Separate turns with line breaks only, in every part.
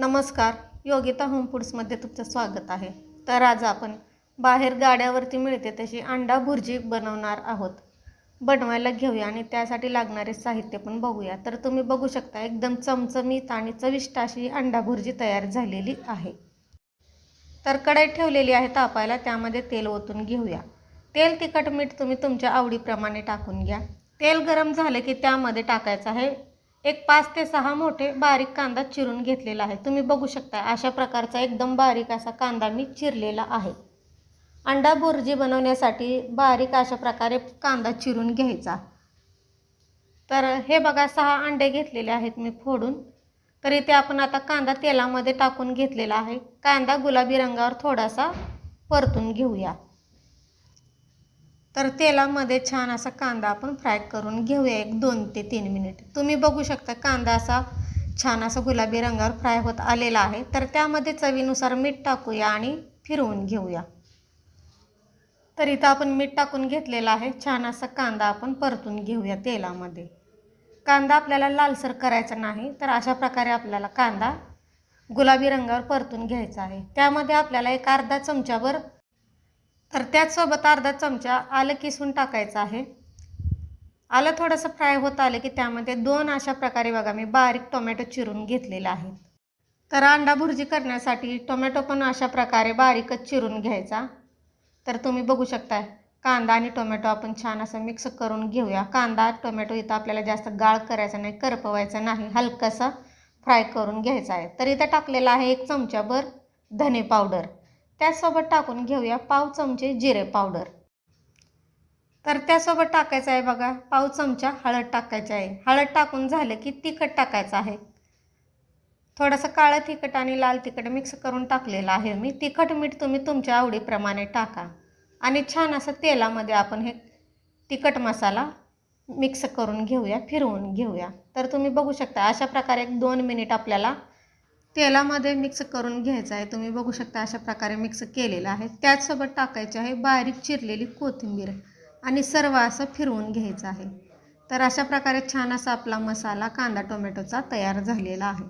नमस्कार योगिता होम फूड्समध्ये तुमचं स्वागत आहे. तर आज आपण बाहेर गाड्यावरती मिळते तशी अंडा भुर्जी बनवणार आहोत. बनवायला घेऊया आणि त्यासाठी लागणारे साहित्य पण बघूया. तर तुम्ही बघू शकता एकदम चमचमीत आणि चविष्ट अशी अंडा भुर्जी तयार झालेली आहे. तर कढई ठेवलेली आहे तापायला त्यामध्ये तेल ओतून घेऊया. तेल तिखट मीठ तुम्ही तुमच्या आवडीप्रमाणे टाकून घ्या. तेल गरम झालं की त्यामध्ये टाकायचं आहे एक पाच ते सहा मोठे बारीक कांदा चिरून घेतलेला आहे. तुम्ही बघू शकता अशा प्रकारचा एकदम बारीक असा कांदा मी चिरलेला आहे. अंडा बुर्जी बनवण्यासाठी बारीक अशा प्रकारे कांदा चिरून घ्यायचा. तर हे बघा सहा अंडे घेतलेले आहेत मी फोडून. तर इथे आपण आता कांदा तेलामध्ये टाकून घेतलेला आहे. कांदा गुलाबी रंगावर थोडासा परतून घेऊया. तर तेलामध्ये छान असा कांदा आपण फ्राय करून घेऊया एक दोन ते तीन मिनिट. तुम्ही बघू शकता कांदा असा छान असा गुलाबी रंगावर फ्राय होत आलेला आहे. तर त्यामध्ये चवीनुसार मीठ टाकूया आणि फिरवून घेऊया. तर इथं आपण मीठ टाकून घेतलेला आहे. छान असा कांदा आपण परतून घेऊया तेलामध्ये. कांदा आपल्याला लालसर करायचा नाही तर अशा प्रकारे आपल्याला कांदा गुलाबी रंगावर परतून घ्यायचा आहे. त्यामध्ये आपल्याला एक अर्धा चमच्यावर तर त्याचसोबत अर्धा चमचा आलं किसून टाकायचं आहे. आलं थोडंसं फ्राय होत आलं की त्यामध्ये दोन अशा प्रकारे बघा मी बारीक टोमॅटो चिरून घेतलेला आहे. तर अंडा भुर्जी करण्यासाठी टोमॅटो पण अशा प्रकारे बारीकच चिरून घ्यायचा. तर तुम्ही बघू शकता कांदा आणि टोमॅटो आपण छान असं मिक्स करून घेऊया. कांदा टोमॅटो इथं आपल्याला जास्त गाळ करायचा नाही करपवायचा नाही हलकंसं फ्राय करून घ्यायचा आहे. तर इथं टाकलेला आहे एक चमच्याभर धने पावडर. त्यासोबत टाकून घेऊया पाव चमचे जिरे पावडर. तर त्यासोबत टाकायचं आहे बघा पाव चमचा हळद टाकायची आहे. हळद टाकून झालं की तिखट टाकायचं आहे. थोडंसं काळं तिखट आणि लाल तिखट मिक्स करून टाकलेलं आहे मी. तिखट मीठ तुम्ही तुमच्या आवडीप्रमाणे टाका. आणि छान असं तेलामध्ये आपण हे तिखट मसाला मिक्स करून घेऊया फिरवून घेऊया. तर तुम्ही बघू शकता अशा प्रकारे एक दोन मिनिट आपल्याला तेलामध्ये मिक्स करून घ्यायचं आहे. तुम्ही बघू शकता अशा प्रकारे मिक्स केलेलं आहे. त्याचसोबत टाकायचे आहे बारीक चिरलेली कोथिंबीर आणि सर्व असं फिरवून घ्यायचं आहे. तर अशा प्रकारे छान असा आपला मसाला कांदा टोमॅटोचा तयार झालेला आहे.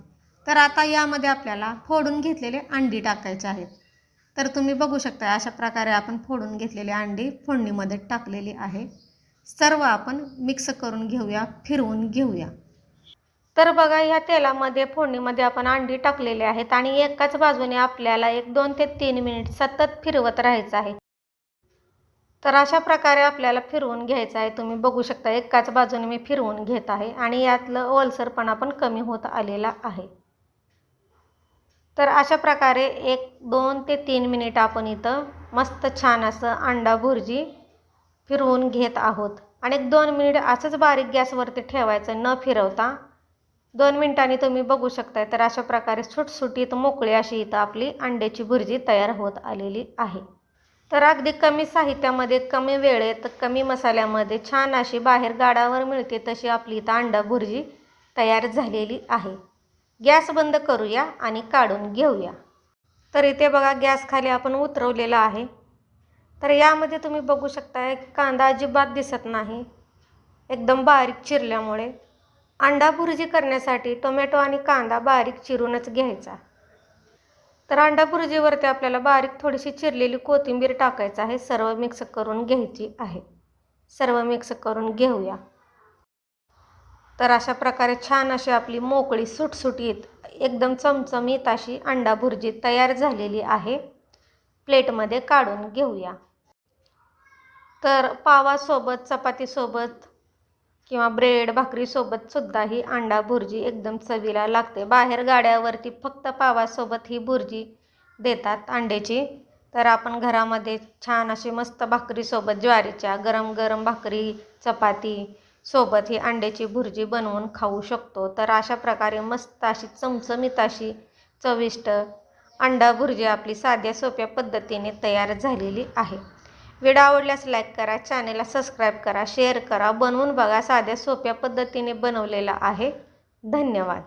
तर आता यामध्ये आपल्याला फोडून घेतलेले अंडी टाकायचे आहेत. तर तुम्ही बघू शकता अशा प्रकारे आपण फोडून घेतलेले अंडी फोडणीमध्ये टाकलेली आहे. सर्व आपण मिक्स करून घेऊया फिरवून घेऊया. तर बघा ह्या तेलामध्ये फोडणीमध्ये आपण अंडी टाकलेले आहेत आणि एकाच बाजूने आपल्याला एक दोन ते तीन मिनिट सतत फिरवत राहायचं आहे. तर अशा प्रकारे आपल्याला फिरवून घ्यायचं आहे. तुम्ही बघू शकता एकाच बाजूने मी फिरवून घेत आहे आणि यातलं ओलसरपणा पण कमी होत आलेला आहे. तर अशा प्रकारे एक दोन ते तीन मिनिट आपण इथं मस्त छान असं अंडा भुर्जी फिरवून घेत आहोत. आणि एक दोन मिनिट असंच बारीक गॅसवरती ठेवायचं न फिरवता दोन मिनिटांनी तुम्ही बघू शकताय. तर अशा प्रकारे सुटसुटीत मोकळी अशी इथं आपली अंड्याची भुर्जी तयार होत आलेली आहे. तर अगदी कमी साहित्यामध्ये कमी वेळेत कमी मसाल्यामध्ये छान अशी बाहेर गाडावर मिळते तशी आपली इथं अंडा भुर्जी तयार झालेली आहे. गॅस बंद करूया आणि काढून घेऊया. तर इथे बघा गॅस खाली आपण उतरवलेला आहे. तर यामध्ये तुम्ही बघू शकता कांदा अजिबात दिसत नाही. एकदम बारीक चिरल्यामुळे. अंडा भुर्जी करण्यासाठी टोमॅटो आणि कांदा बारीक चिरूनच घ्यायचा. तर अंडा भुर्जीवरती आपल्याला बारीक थोडीशी चिरलेली कोथिंबीर टाकायचं आहे. सर्व मिक्स करून घ्यायची आहे. सर्व मिक्स करून घेऊया. तर अशा प्रकारे छान अशी आपली मोकळी सुटसुटीत एकदम चमचमीत अशी अंडा भुर्जी तयार झालेली आहे. प्लेटमध्ये काढून घेऊया. तर पावासोबत चपातीसोबत किंवा ब्रेड भाकरीसोबत सुद्धा ही अंडा भुर्जी एकदम चवीला लागते. बाहेर गाड्यावरती फक्त पावासोबत ही भुर्जी देतात अंड्याची. तर आपण घरामध्ये छान अशी मस्त भाकरीसोबत ज्वारीच्या गरम गरम भाकरी चपाती सोबत ही अंड्याची भुर्जी बनवून खाऊ शकतो. तर अशा प्रकारे मस्त अशी चमचमीत अशी चविष्ट अंडा भुर्जी आपली साध्या सोप्या पद्धतीने तयार झालेली आहे. व्हिडिओ आवडल्यास लाईक करा चॅनेलला सबस्क्राईब करा शेअर करा. बनवून बघा साध्या सोप्या पद्धतीने बनवलेला आहे. धन्यवाद.